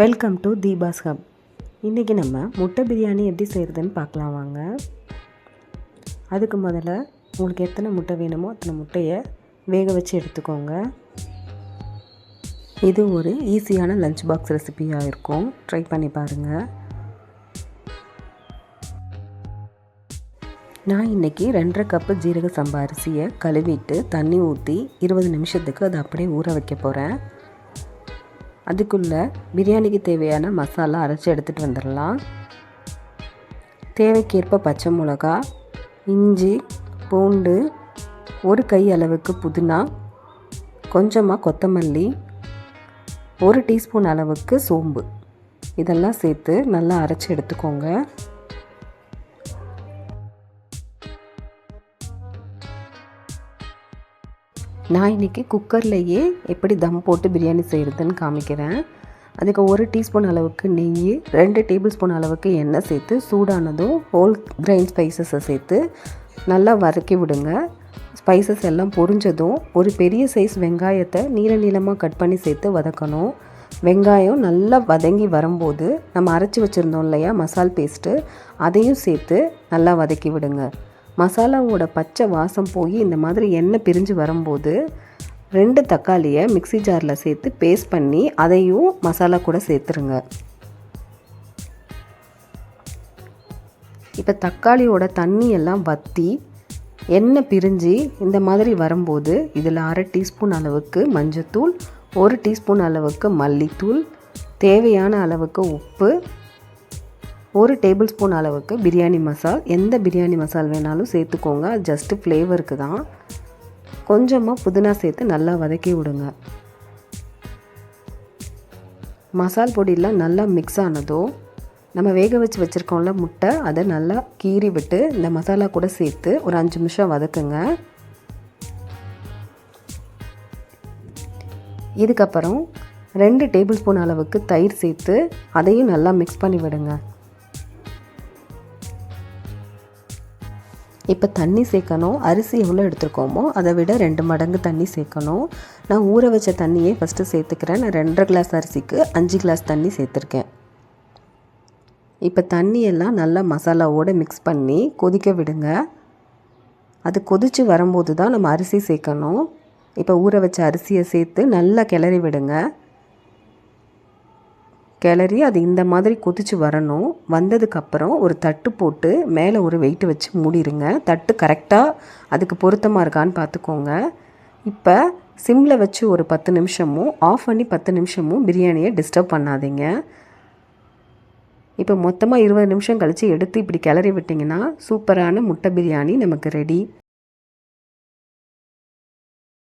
Welcome to Deepa's hub இன்றைக்கி நம்ம முட்டை பிரியாணி எப்படி செய்கிறதுன்னு பார்க்கலாம் வாங்க. அதுக்கு முதல்ல உங்களுக்கு எத்தனை முட்டை வேணுமோ அத்தனை முட்டையை வேக வச்சு எடுத்துக்கோங்க. இது ஒரு ஈஸியான லஞ்ச் பாக்ஸ் ரெசிபியாக இருக்கும். ட்ரை பண்ணி பாருங்கள் நான் இன்றைக்கி ரெண்டரை கப்பு ஜீரக சம்பா அரிசியை கழுவிட்டு தண்ணி ஊற்றி இருபது நிமிஷத்துக்கு அதை அப்படியே ஊற வைக்க போகிறேன் அதுக்குள்ளே பிரியாணிக்கு தேவையான மசாலா அரைச்சி எடுத்துகிட்டு வந்துடலாம். தேவைக்கேற்ப பச்சை மிளகா இஞ்சி பூண்டு ஒரு கை அளவுக்கு புதினா கொஞ்சமாக கொத்தமல்லி ஒரு டீஸ்பூன் அளவுக்கு சோம்பு. இதெல்லாம் சேர்த்து நல்லா அரைச்சி எடுத்துக்கோங்க. நான் இன்றைக்கி குக்கர்லேயே எப்படி தம் போட்டு பிரியாணி செய்கிறதுன்னு காமிக்கிறேன். அதுக்கு ஒரு டீஸ்பூன் அளவுக்கு நெய் ரெண்டு டேபிள் ஸ்பூன் அளவுக்கு எண்ணெய் சேர்த்து சூடானதும் ஹோல் கிரைன் ஸ்பைசஸை சேர்த்து நல்லா வதக்கி விடுங்க. ஸ்பைசஸ் எல்லாம் பொரிஞ்சதும் ஒரு பெரிய சைஸ் வெங்காயத்தை நீள நீளமாக கட் பண்ணி சேர்த்து வதக்கணும். வெங்காயம் நல்லா வதங்கி வரும்போது நம்ம அரைச்சி வச்சுருந்தோம் இல்லையா மசால் பேஸ்ட்டு அதையும் சேர்த்து நல்லா வதக்கி விடுங்க. மசாலாவோட பச்சை வாசம் போய் இந்த மாதிரி எண்ணெய் பிரிஞ்சு வரும்போது ரெண்டு தக்காளியை மிக்சி ஜாரில் சேர்த்து பேஸ்ட் பண்ணி அதையும் மசாலா கூட சேர்த்துருங்க. இப்போ தக்காளியோட தண்ணி எல்லாம் வற்றி எண்ணெய் பிரிஞ்சு இந்த மாதிரி வரும்போது இதில் அரை டீஸ்பூன் அளவுக்கு மஞ்சத்தூள் ஒரு டீஸ்பூன் அளவுக்கு மல்லித்தூள் தேவையான அளவுக்கு உப்பு ஒரு டேபிள் ஸ்பூன் அளவுக்கு பிரியாணி மசால். எந்த பிரியாணி மசால் வேணாலும் சேர்த்துக்கோங்க. அது ஜஸ்ட்டு ஃப்ளேவருக்கு தான். கொஞ்சமாக புதினா சேர்த்து நல்லா வதக்கி விடுங்க. மசால் பொடியெலாம் நல்லா மிக்ஸ் ஆனதோ நம்ம வேக வச்சு வச்சுருக்கோம்ல முட்டை அதை நல்லா கீறி விட்டு இந்த மசாலா கூட சேர்த்து ஒரு அஞ்சு நிமிஷம் வதக்குங்க. இதுக்கப்புறம் ரெண்டு டேபிள் ஸ்பூன் அளவுக்கு தயிர் சேர்த்து அதையும் நல்லா மிக்ஸ் பண்ணி விடுங்க. இப்போ தண்ணி சேர்க்கணும். அரிசி எவ்வளோ எடுத்துருக்கோமோ அதை விட ரெண்டு மடங்கு தண்ணி சேர்க்கணும். நான் ஊற வச்ச தண்ணியே ஃபஸ்ட்டு சேர்த்துக்கிறேன். நான் ரெண்டரை கிளாஸ் அரிசிக்கு அஞ்சு கிளாஸ் தண்ணி சேர்த்துருக்கேன். இப்போ தண்ணியெல்லாம் நல்லா மசாலாவோடு மிக்ஸ் பண்ணி கொதிக்க விடுங்க. அது கொதித்து வரும்போது தான் நம்ம அரிசி சேர்க்கணும். இப்போ ஊற வச்ச அரிசியை சேர்த்து நல்லா கிளறி விடுங்க. கிளறி அது இந்த மாதிரி கொதிச்சு வரணும். வந்ததுக்கப்புறம் ஒரு தட்டு போட்டு மேலே ஒரு வெயிட் வச்சு மூடிடுங்க தட்டு கரெக்டாக அதுக்கு பொருத்தமாக இருக்கான்னு பார்த்துக்கோங்க இப்போ சிம்மில் வச்சு ஒரு பத்து நிமிஷமும் ஆஃப் பண்ணி பத்து நிமிஷமும் பிரியாணியை டிஸ்டர்ப் பண்ணாதீங்க. இப்போ மொத்தமாக இருபது நிமிஷம் கழித்து எடுத்து இப்படி கிளறி விட்டிங்கன்னா சூப்பரான முட்டை பிரியாணி நமக்கு ரெடி